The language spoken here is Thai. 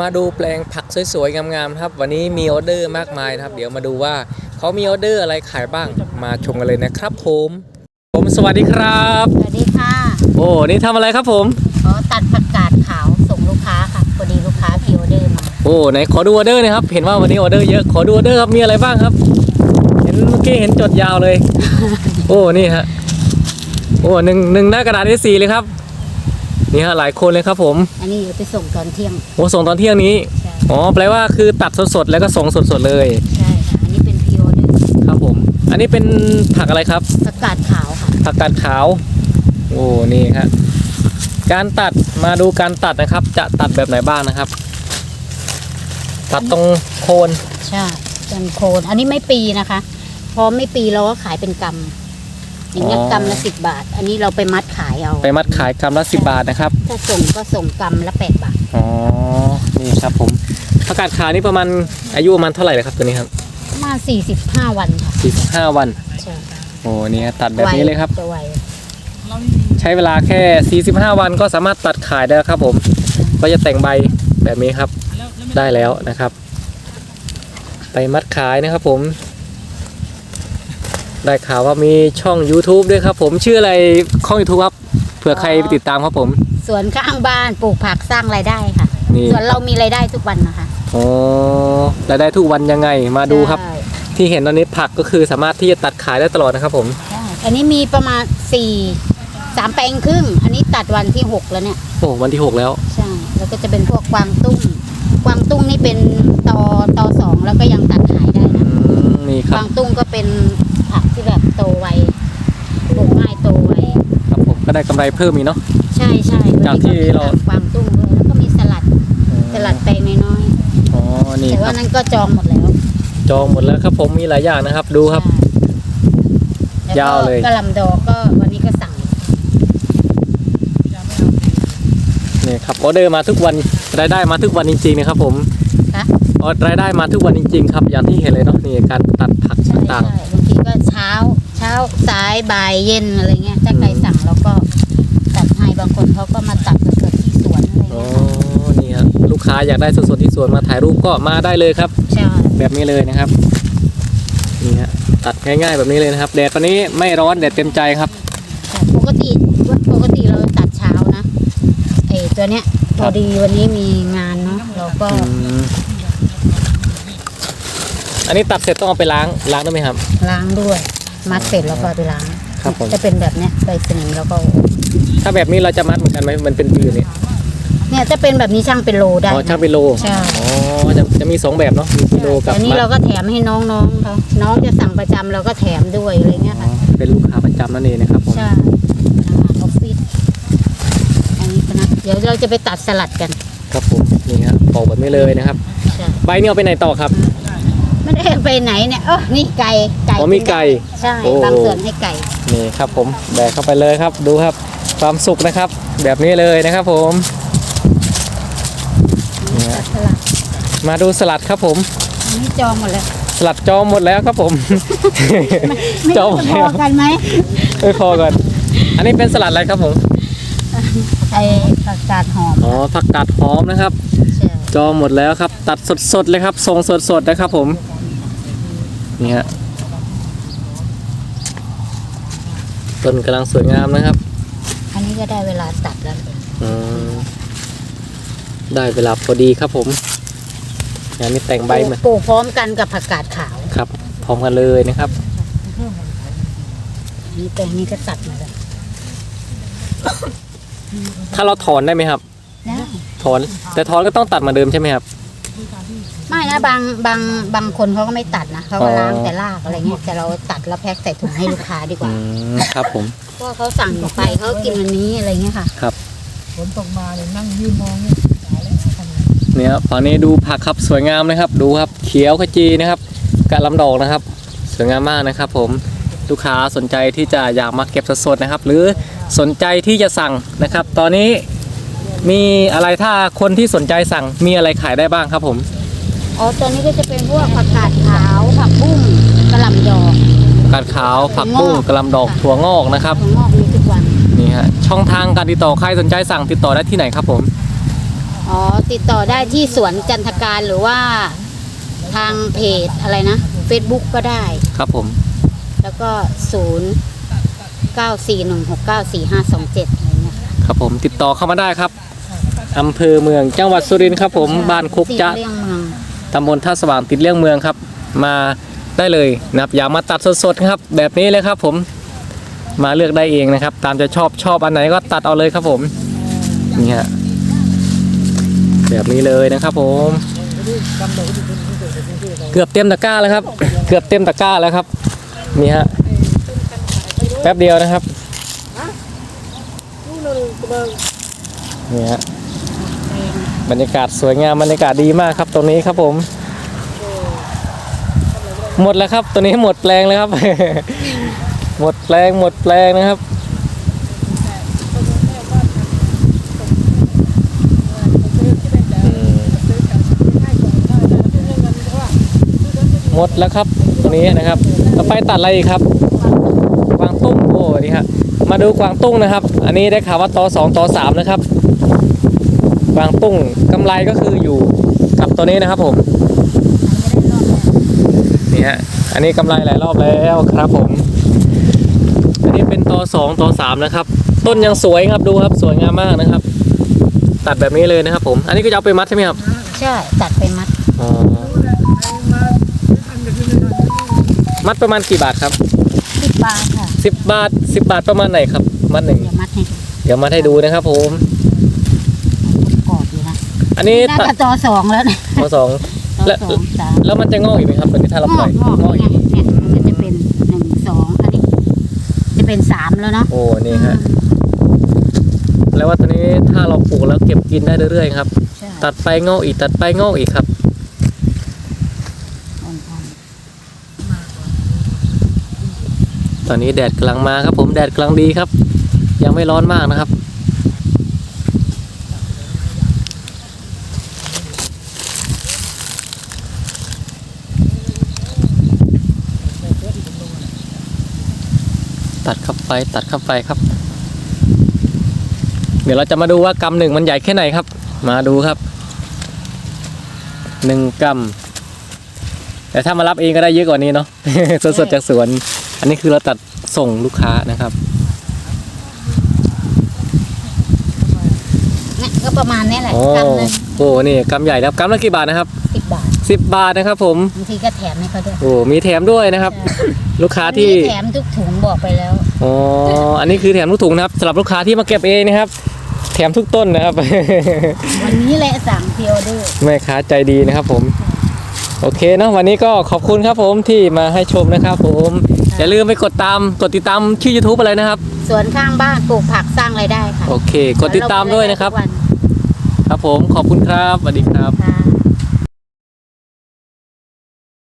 มาดูแปลงผักสวยๆ งามๆครับ วันนี้มีออเดอร์มากมายนะครับ เดี๋ยวมาดูว่าเขามีออเดอร์อะไรขายบ้าง มาชมกันเลยนะครับผม ผมสวัสดีครับ สวัสดีค่ะ โอ้นี่ทำอะไรครับผมขอตัดผักกาดขาวส่งลูกค้าค่ะพอดีลูกค้าพิออเดอร์มาโอ้ไหนขอดูออเดอร์หนะครับ เห็นว่าวันนี้ออเดอร์เยอะ ขอดูออเดอร์ครับ มีอะไรบ้างครับ เห็นเมื่อกี้เห็นจดยาวเลย โอ้นี่ฮะ โอ้หนึ่งหนึ่งหน้ากระดาษ A4 เลยครับ นี่ฮะหลายคนเลยครับผม อันนี้เดี๋ยวไปส่งตอนเที่ยง โอ้ส่งตอนเที่ยงนี้ ใช่ อ๋อแปลว่าคือตัดสดๆแล้วก็ส่งสดๆเลยใช่ค่ะ อันนี้เป็นพิออเดอร์ครับผม อันนี้เป็นผักอะไรครับผักกาดขาวค่ะ ผักกาดขาว โอ้ นี่ครับ การตัด มาดูการตัดนะครับ จะตัดแบบไหนบ้างนะครับ ตัดตรงโคน ใช่เป็นโคน อันนี้ไม่ปีนะคะพอไม่ปีเราก็ขายเป็นกำ อย่างเงี้ยกำละสิบบาท อันนี้เราไปมัดขายเอาไปมัดขายกำละสิบาทนะครับ ถ้าส่งก็ส่งกำละแปดบาท อ๋อ นี่ครับผมผักกาดขาวนี่ประมาณอายุประมาณเท่าไหร่เลยครับตัวนี้ครับประมาสี่สิบห้าวันค่ะ45วัน ใช่โอ้นี่ฮะตัดแบบนี้เลยครับ จะไวใช้เวลาแค่ 45 วันก็สามารถตัดขายได้แล้วครับผม ก็จะแต่งใบแบบนี้ครับ ได้แล้วนะครับ ไปมัดขายนะครับผม ได้ข่าวว่ามีช่อง YouTube ด้วยครับผมชื่ออะไรช่อง YouTube ครับเผื่อใครไปติดตามครับผม สวนข้างบ้านปลูกผักสร้างรายได้ค่ะ นี่ สวนเรามีรายได้ทุกวันนะคะอ๋อรายได้ทุกวันยังไงมาดูครับ ใช่ที่เห็นตอนนี้ผักก็คือสามารถที่จะตัดขายได้ตลอดนะครับผม ใช่อันนี้มีประมาณสี่สามแปลงครึ่ง อันนี้ตัดวันที่หกแล้วเนี่ย โอ้วันที่ 6 แล้ว ใช่ แล้วก็จะเป็นพวกกวางตุ้ง กวางตุ้งนี่เป็นตอตอสองแล้วก็ยังตัดขายได้ อื นะ ม นี่คกรับวางตุ้งก็เป็นผักที่แบบโตไวปลูกง่ายโตไวครับผมก็ได้กำไรเพิ่มอีกเนาะ ใช่ใช่จากที่เรา กวางตุ้งด้วยแล้วก็มีสลัดสลัดแปลงน้อยอ๋อๆนี่แต่คว่ารับนั้นก็จองหมดแล้วจองหมดแล้วครับผมมีหลายอย่างนะครับ ดูครับ ใช่ยาวเลย แก็กระหลำดอกก็วันนี้ก็สั่งนี่ครับออเดอร์มาทุกวันรายได้มาทุกวันจริงๆนะครับผมคะ ออรายได้มาทุกวันจริง ๆ ครับ อย่างที่เห็นเลยเนาะนี่การตัดผักใช่ต่างใช่บางทีก็เช้า เช้าสายบ่ายเย็นอะไรเงี้ยถ้าใครอืมสั่งเราก็ตัดให้บางคนเขาก็มาตัดสดๆที่สวนอะไรๆอ๋อเงี้ยค่ะนี่ครับลูกค้าอยากได้สดๆที่สวนมาถ่ายรูปก็มาได้เลยครับ ใช่แบบนี้เลยนะครับนี่ฮะตัดง่ายๆแบบนี้เลยนะครับแดดวันนี้ไม่ร้อนแดดเต็มใจครับ แต่ปกติปกติเราตัดเช้านะไอ้ตัวเนี้ยพอดีวันนี้มีงานเนาะเราก็อืม อันนี้ตัดเสร็จต้องเอาไปล้างล้างได้ไหมครับ ล้างด้วย มัดเสร็จแล้วก็เอาไปล้างครับผม จะเป็นแบบเนี้ยใบสนิมแล้วก็ถ้าแบบนี้เราจะมัดเหมือนกันไหมมันเป็นปีอยู่นี่เนี่ยจะเป็นแบบนี้ช่างเป็นโลได้อ๋อนะช่างเป็นโลใช่อ๋อจะจะมีสองแบบเนาะมีกิโลกับแต่อันนี้มัดเราก็แถมให้น้องๆเขาน้องจะสั่งประจำเราก็แถมด้วยอะไรเงี้ยอ๋อค่ะเป็นลูกค้าประจำนั่นเองนะครับผมใช่พนักงานออฟฟิศอันนี้พนักเดี๋ยวเราจะไปตัดสลัดกันครับผมนี่ฮะปอกแบบนี้เลยนะครับ ใช่ใบนี้เอาไปไหนต่อครับ ไม่ได้ไปไหนเนี่ยเออนี่ไก่ไก่อ๋อมีไก่ ใช่โอ้ บางส่วนให้ไก่นี่ครับผมแบกเข้าไปเลยครับดูครับความสุขนะครับ แบบนี้เลยนะครับผมเนี่ยตัดสลัดมาดูสลัดครับผม อันนี้จองหมดเลยสลัดจองหมดแล้วครับผม ไม่จองหมรู้ดจะพแล้อวกันไหมไม่พอก่อนอันนี้เป็นสลัดอะไรครับผมไอ้ผักกาดหอมอ๋อผักกาดหอมนะครับ ใช่จองหมดแล้วครับ ตัดสดๆเลยครับทรงสดๆนะครับผม นี่ฮะต้นกำลังสวยงามนะครับ อันนี้ก็ได้เวลาตัดแล้วอืมได้เวลาพอดีครับผมงานนี้แต่งใบมาปลูกพร้อมกันกับผักกาดขาวครับ พร้อมกันเลยนะครับอันนี้แปลงนี้ก็ตัดมาแล้วถ้าเราถอนได้ไหมครับนะถอน แต่ถอนก็ต้องตัดเหมาเดิมใช่ไหมครับ ไม่นะบางบางบางคนเขาก็ไม่ตัดนะเขาก็อ๋อล้างแต่รากอะไรเงี้ยแต่เราตัดแล้วแพ็คใส่ถุงให้ลูกค้าดีกอืว่ามครับผม เพราะว่าเขาสั่งไปเขากินวันนี้อะไรเงี้ยค่ะครับฝนตกมาเนี่ยนั่งยืนมองเนี่ยตายแล้วทำไงเนี่ยครับฝั่งนี้ดูผักครับสวยงามนะครับ ดูครับเขียวขจีนะครับกะลำดอกนะครับ สวยงามมากนะครับ ผมลูกค้าสนใจที่จะอยากมาเก็บสดๆนะครับ หรือสนใจที่จะสั่งนะครับ ตอนนี้มีอะไรถ้าคนที่สนใจสั่งมีอะไรขายได้บ้างครับผม อ๋อตัวนี้ก็จะเป็นพวกผักกาดขาวผักบุ้งกระหล่ำดอกกาดขาวผักบุ้งกะลำดอกถั่วงอกนะครับถั่วงอกมีทุกวันนี่ฮะช่องทางการติดต่อใครสนใจสั่งติดต่อได้ที่ไหนครับผมอ๋อติดต่อได้ที่สวนจันทการหรือว่าทางเพจอะไรนะ Facebook ก็ได้ครับผม แล้วก็ศูนย์เก้าสี่หนึ่งหกเก้าสี่ห้าสองเจ็ดอะไรเงี้ยค่ะครับผมติดต่อเข้ามาได้ครับอำเภอเมืองจังหวัดสุรินทร์ครับผมบ้านคุกจะ ตำบลท่าสว่างติดเลี่ยงเมืองครับ มาได้เลยนะครับอย่ามาตัดสดๆครับ แบบนี้เลยครับ ผมมาเลือกได้เองนะครับ ตามจะชอบชอบอันไหนก็ตัดเอาเลยครับผมนี่ฮะแบบนี้เลยนะครับ ผม เกือบเต็มตะกร้าแล้วครับ เกือบเต็มตะกร้าแล้วครับนี่ฮะแป๊บเดียวนะครับนี่ฮะ บรรยากาศสวยงามบรรยากาศดีมากครับตรงนี้ครับผม หมดแล้วครับตัวนี้หมดแปลงเลยครับ หมดแปลงหมดแปลงนะครับ หมดแล้วครับตัวนี้นะครับต่อไปตัดอะไรอีกครับกวางตุ้งโอ้นี่ครับมาดูกวางตุ้งนะครับ อันนี้ได้ข่าวว่าตอสองต่อสามนะครับ วางตุ้งกำไรก็คืออยู่กับตัวนี้นะครับผมนี่ฮะอันนี้กำไรหลายรอบแล้วครับผม อันนี้เป็นตอสองตอสามนะครับ ต้นยังสวยครับดูครับสวยงามมากนะครับ ตัดแบบนี้เลยนะครับ ผม อันนี้ก็จะเอาไปมัดใช่ไหมครับใช่ตัดไปมัดอ๋อมัดประมาณกี่บาทครับสิบบาทค่ะสิบบาทสิบบาทประมาณไหนครับ มัดหนึ่งเดี๋ยวมัดให้ดูเดี๋ยวมัดให้ดูนะครับผมกรอบ อยู่นะอันนี้น่าตัดจะจอสองแล้วนะตอสองจอและสองสามแล้วมันจะงอกอีกไหมครับตอนนี้ถ้าเรางปล่ออยกงอกงอกอีเนี่ยกเนี่ยมันก็จะเป็นหนึ่งสองอันนี้ จะเป็นสามแล้วเนาะโอ้นี่ฮะแล้วว่าตอนนี้ถ้าเราปลูกแล้วเก็บกินได้เรื่อยๆครับ ใช่ตัดไปงอกอีกตัดไปงอกอีกครับอ่อนตอนนี้แดดกำลังมาครับ ผมแดดกำลังดีครับ ยังไม่ร้อนมากนะครับ ตัดเข้าไปตัดเข้าไปครับ เดี๋ยวเราจะมาดูว่ากำหนึ่งมันใหญ่แค่ไหนครับ มาดูครับหนึ่งกำแต่ถ้ามารับเองก็ได้เยอะกว่านี้เนาะสดๆจากสวน อันนี้คือเราตัดส่งลูกค้านะครับๆเนี่ยก็ประมาณนี้แหละโอ้กำหนึ่งโหนี่กำใหญ่แล้วกำละกี่บาทนะครับ สิบบาทสิบบาทนะครับผมบางทีก็แถมให้เขาด้วยโอ้มีแถมด้วยนะครับ ลูกค้าที่อันนี้แถมทุกถุงบอกไปแล้วอ๋ออันนี้คือแถมทุกถุงนะครับสำหรับลูกค้าที่มาเก็บเองนะครับ แถมทุกต้นนะครับ วันนี้แหละสั่งเพียวด้วยแม่ค้าใจดีนะครับผม โอเคเนอะวันนี้ก็ขอบคุณครับผมที่มาให้ชมนะครับผมอย่าลืมไปกดตามกดติดตามชื่อ YouTube อะไรนะครับ สวนข้างบ้านปลูกผักสร้างรายได้ค่ะ โอเค กดติดตามด้วยนะครับเาลงครับผมขอบคุณครับสวัสดีครับทุกวันค่ะ